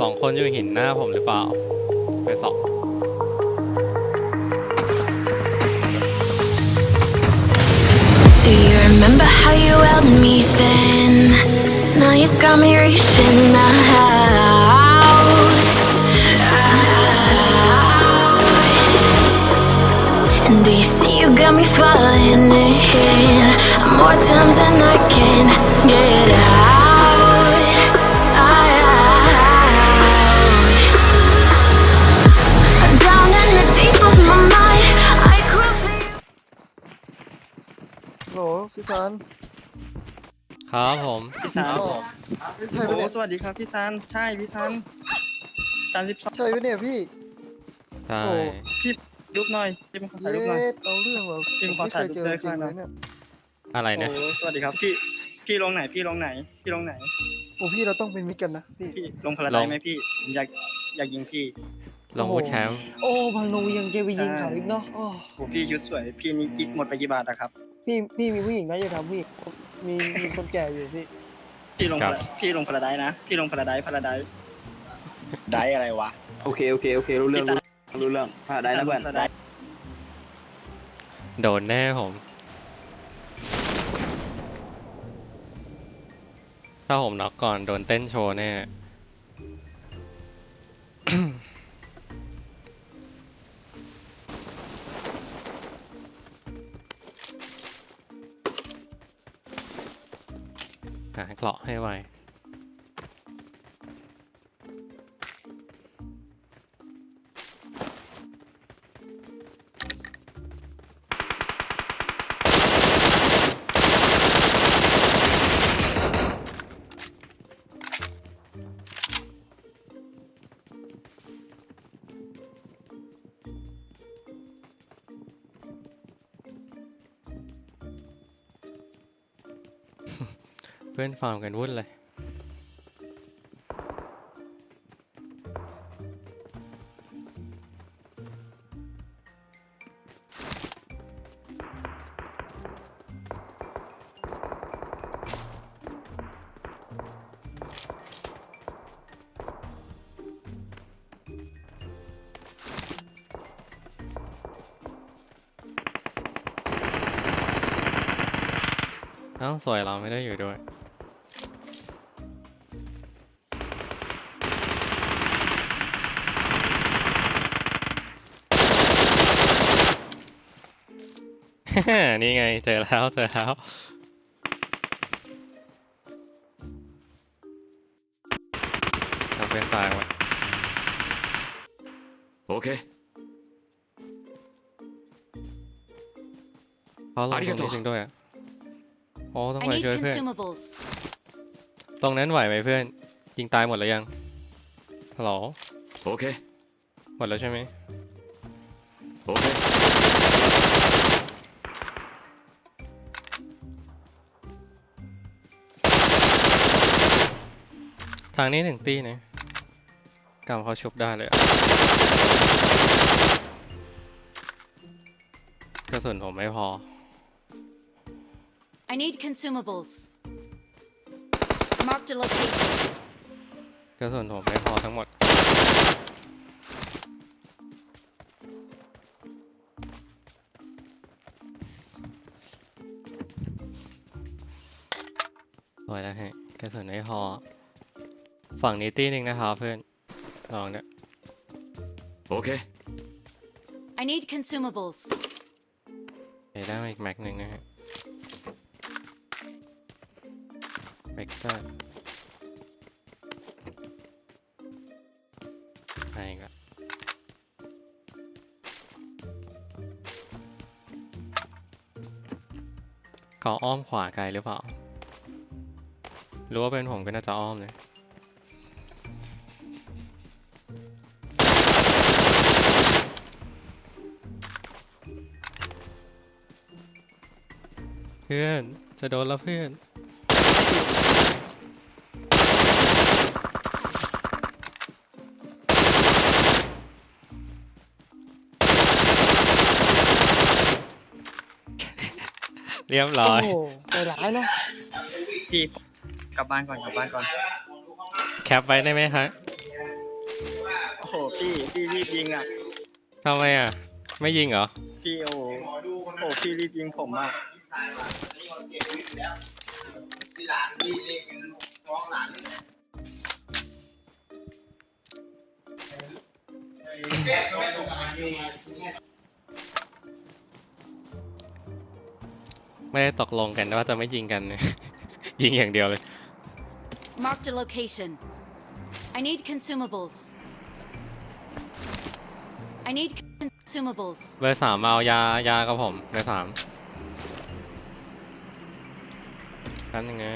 สองคนอยู่หินหน้าผมหรือเปล่า ไปสอง Do you remember how you held me then? Now you got me reaching out. And do you see you got me falling in more times than I can get out? พี่ซันครับผม พี่ซันอ๋อใช่โอ้ปะเนี่ยสวัสดีครับพี่ซันใช่พี่ซันซันสิบสองใช่ปะเนี่ยพี่ ใช่ โอ้พี่รูปหน่อยพี่เป็นคนถ่ายรูปหน่อย เย็ดเอาเรื่องเหรอจริงขอไม่เคถ่ายยรูปเจอด้วยจริงค่ะเลยเนี่ยอะไรเนี่ยโอ้สวัสดีครับพี่พี่ลงไหนพี่ลงไหน พี่ลงไหน โอ้พี่เราต้องเป็นมิตรกันนะพี่พี่ลงพลาไดไหมพี่ผมอยากอยากยิงพี่ ลงวูดแคมป์โอ้พานูยังเกไปยิงเขาอีกเนาะโอ้โอ้พี่ยุดสวยพี่นี่กิ๊กหมดไปกี่บาทอะครับ พี่พี่มีผู้หญิงนะอย่าทำผู้หญิงมีมีคนแก่อยู่พี่พี่ลงพลาพี่ลงพลาไดนะ พี่ลงพลาไดพลาไดได้อะไรวะ โอเค โอเค โอเค รู้เรื่อง รู้รู้เรื่องอะได้นะเพื่อนพลาไดโดนแน่ผม ถ้าผมน็อกก่อนโดนเต้นโชว์แน่ เกราะให้ไว พื่อนฟาร์มกันวุ่นเลยเอ้าสวยเราไม่ได้อยู่ด้วย นี่ไงเจอแล้วเจอแล้วทำเป็นตายว่โอเคเขาลงตรงนี้งด้วยอะอ๋อต้องไปช่วยเพื่อน ตรงนั้นไหวไหมเพื่อนยิงตายหมดแล้วยังหรอโอเค หมดแล้วใช่ไหมโอเค ทางนี้หนึ่งตีนะกำเขาชุบได้เลยอะกระสุนผมไม่พอ I need consumables. Marked a location. กระสุนผมไม่พอทั้งหมด สวยแล้วฮะกระสุนไม่พอ ฝั่งนี้ตีหนึ่งนะครับเพื่อนลองเนี่ย OK I need consumables. เดี๋ยวได้มาอีกแม็กหนึ่งนะฮะเวกเตอร์ไปอีกละเขาอ้อมขวาไกลหรือเปล่า รู้ว่าเป็นผมก็น่าจะอ้อมเลย เพื่อน จะโดนแล้วเพื่อน เรียบร้อยโอ้ใจร้ายเนาะพี่กลับบ้านก่อนกลับบ้านก่อน แคปไว้ได้ไหมฮะโอ้โหพี่พี่รีบยิงอะ ทำไมอะ ไม่ยิงเหรอ พี่โอ้โหโอ้โหพี่รีบยิงผมอะ ไม่ได้ตกลงกันว่าจะไม่ยิงกัน ยิงอย่างเดียวเลย Marked a location. I need consumables. I need consumables. เบอร์สามเอายายากับผมเบอร์สาม แป๊บนึงนะ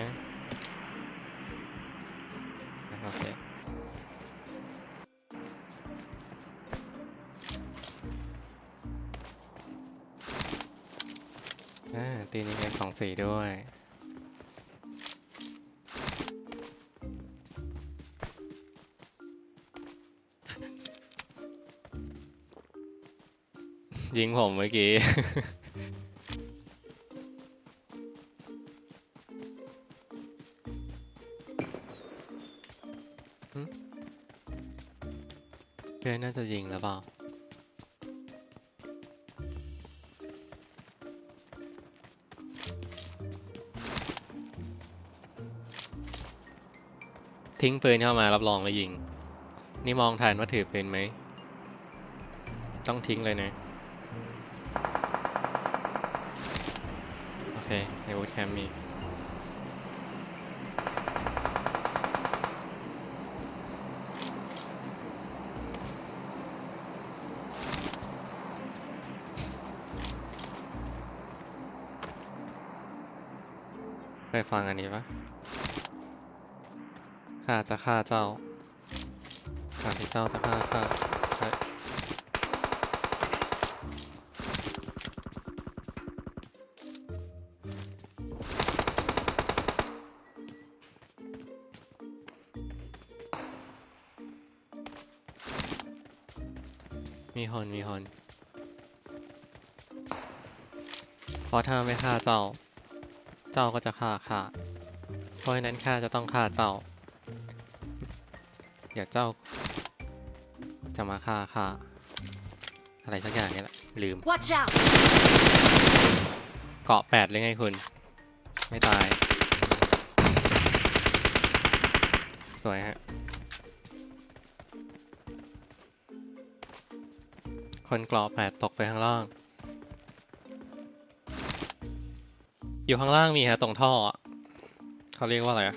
โอเคตีนี้เงินสองสีด้วยยิงผมเมื่อกี้ เพื่อนน่าจะยิงแล้วเปล่าทิ้งปืนเข้ามารับรองแล้วยิง นี่มองทันว่าถือปืนไหม ต้องทิ้งเลยนะ โอเคในบูทแคมมี เคยฟังอันนี้ปะข้าจะฆ่าเจ้าข้าที่เจ้าจะฆ่าข้าใช่มีฮอนมีฮอนเพราะถ้าไม่ฆ่าเจ้า เจ้าก็จะฆ่าข้า เพราะฉะนั้นข้าจะต้องฆ่าเจ้า เดี๋ยวเจ้า จะมาฆ่าข้า อะไรสักอย่างเนี่ยแหละ ลืม Watch out! เกาะแปดเลยไงคุณ ไม่ตาย สวยฮะ คนเกราะแปดตกไปข้างล่าง อยู่ข้างล่างมีฮะตรงท่อ เขาเรียกว่าอะไรอะ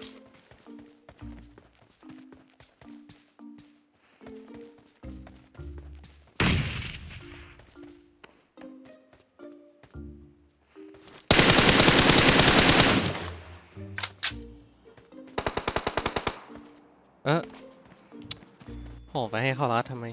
เออโหไปให้เขารัดทำไม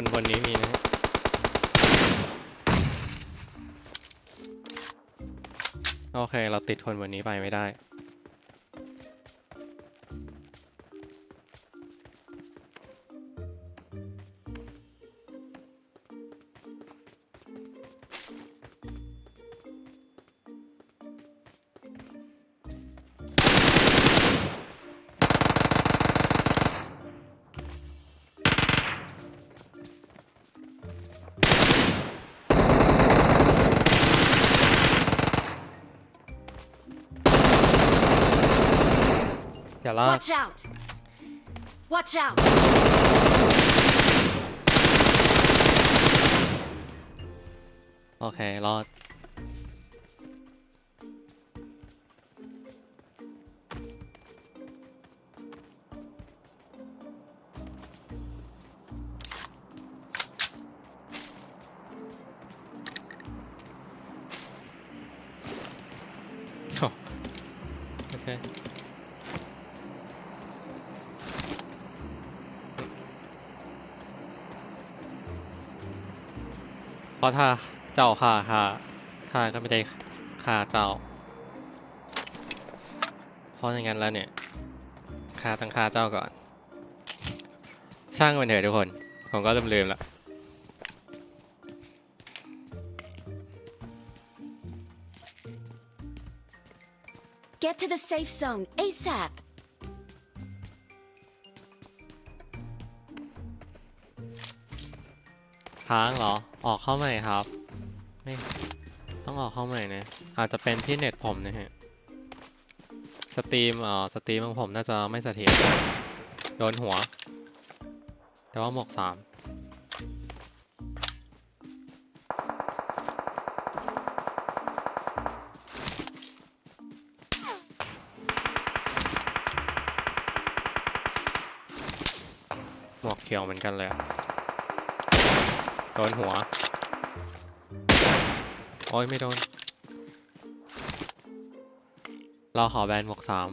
คนบนนี้มีนะ โอเค เราติดคนบนนี้ไปไม่ได้ Watch out! Watch out! Okay, a lot. Oh. Okay. เพราะถ้าเจ้าฆ่าข้าข้าก็ไม่ได้ฆ่าเจ้า เพราะอย่างนั้นแล้วเนี่ยข้าตั้งฆ่าเจ้าก่อน สร้างมันเถอะทุกคน ผมก็ลืมๆละ Get to the safe zone ASAP. ค้างเหรอ ออกเข้าใหม่ครับ ไม่ต้องออกเข้าใหม่นะ อาจจะเป็นที่เน็ตผมนะฮะ สตรีมเอ่อสตรีมของผมน่าจะไม่เสถียรโดนหัว แต่ว่าหมวกสามหมวกเขียวเหมือนกันเลยอะ โดนหัว โอ้ยไม่โดน เราขอแบนหมวกสาม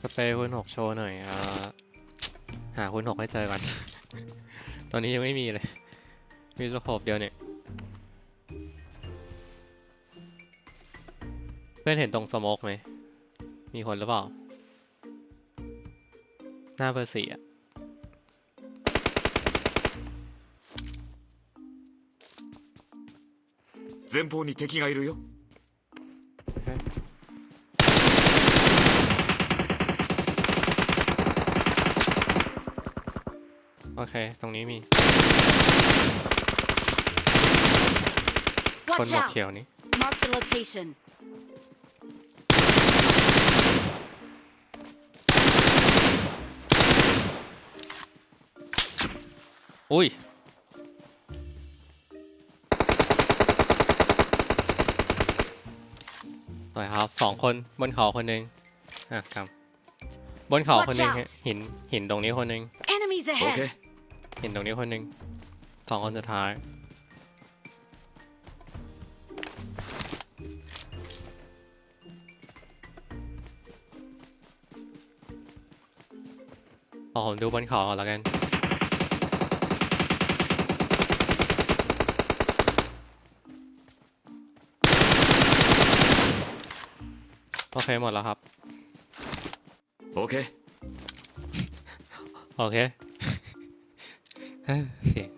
สเปรย์คูณหกโชว์หน่อยอ่า หาคูณหกให้เจอก่อน ตอนนี้ยังไม่มีเลย มีสโคปเดียวเนี่ย เพื่อนเห็นตรงสโมกไหม มีคนหรือเปล่า หน้าเบอร์สี่อ่ะ 前方に敵がいるよ เค ตรงนี้มี คน Watch หมวก out. เขียวนี้ Marked a location. อุ้ย สวยครับสองคนบนเขาคนหนึ่งอะครับบนเขาคนหนึ่ง Watch ฮะ out หินหินตรงนี้คนหนึ่ง Enemies オッ เห็นตรงนี้คนหนึ่งสองคนสุดท้ายเอาผมดูบนเขาก่อนแล้วกัน โอเคหมดแล้วครับ โอเค โอเค เฮ้ยเสียง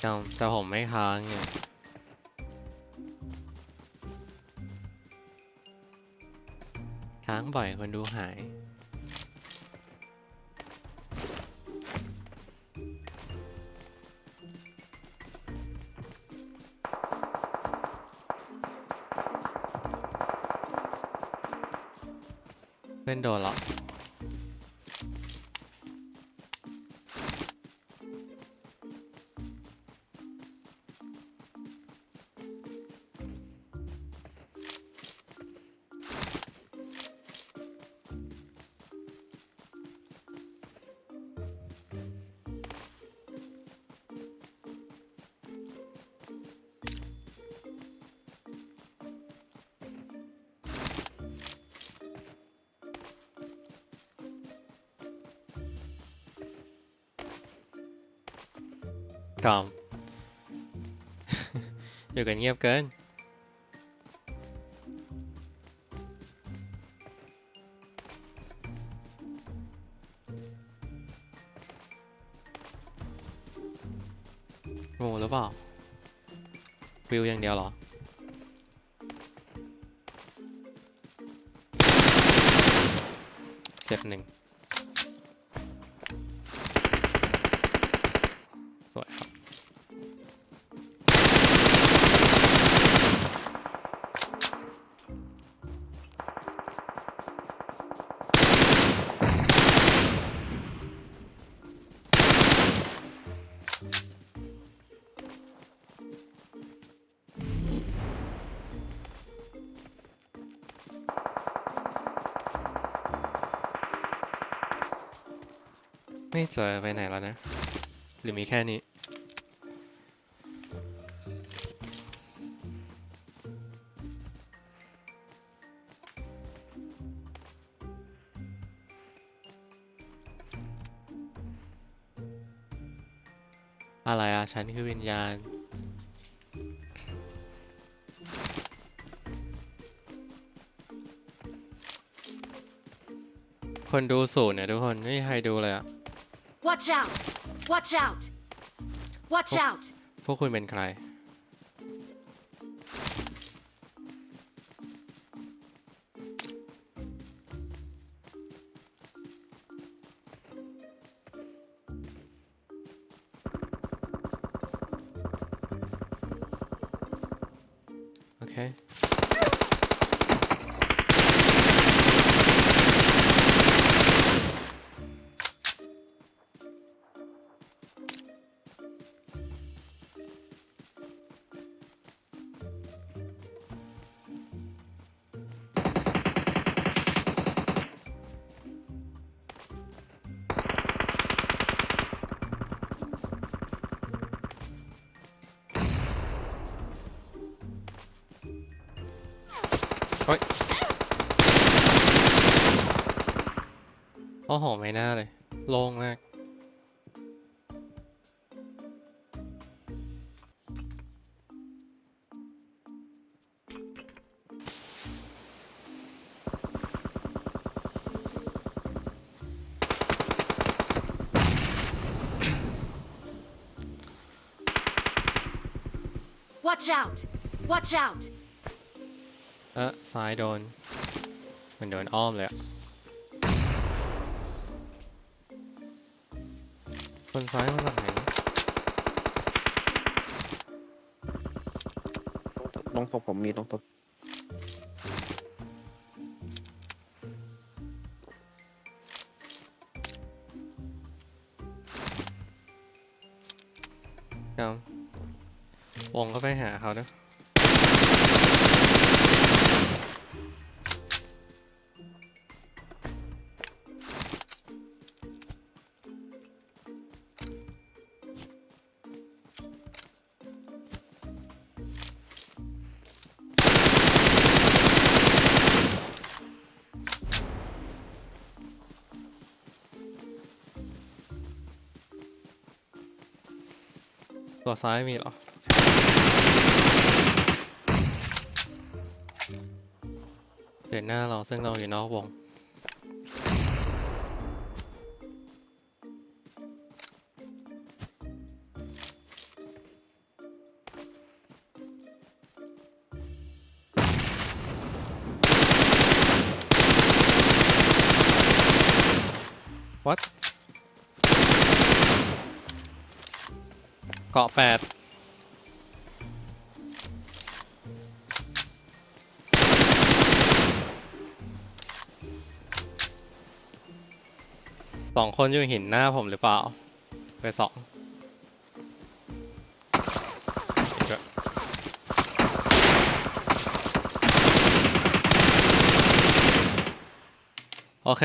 แต่แต่ผมไม่ค้างไงางบ่อยคนดูหายเล่นโดนหรอ กอมอยู่กันเงียบเกินงูหรือเปล่า วิวอย่างเดียวเหรอ เจ็บหนึ่ง ไม่เจอไปไหนแล้วนะ หรือมีแค่นี้ อะไรอะ ฉันคือวิญญาณคนดูศูนย์เนี่ยทุกคนไม่มีใครดูเลยอะ Watch out! Watch out! Watch Oh. out! พวกคุณเป็นใคร โอ้โหไม่น่าเลย โล่งมาก Watch out! Watch out! เออซ้ายโดนเหมันโดนอ้อมเลยอะ คนซ้ายมาจากไหนน้องตบผมมีน้องตบครับวงเข้าไปหาเขาเนาะ ตัวซ้ายมีเหรอเด็นหน้าเราซึ่งเราอยู่นอกวง เกาะแปดสองคนอยู่หินหน้าผมหรือเปล่า ไปสองโอเค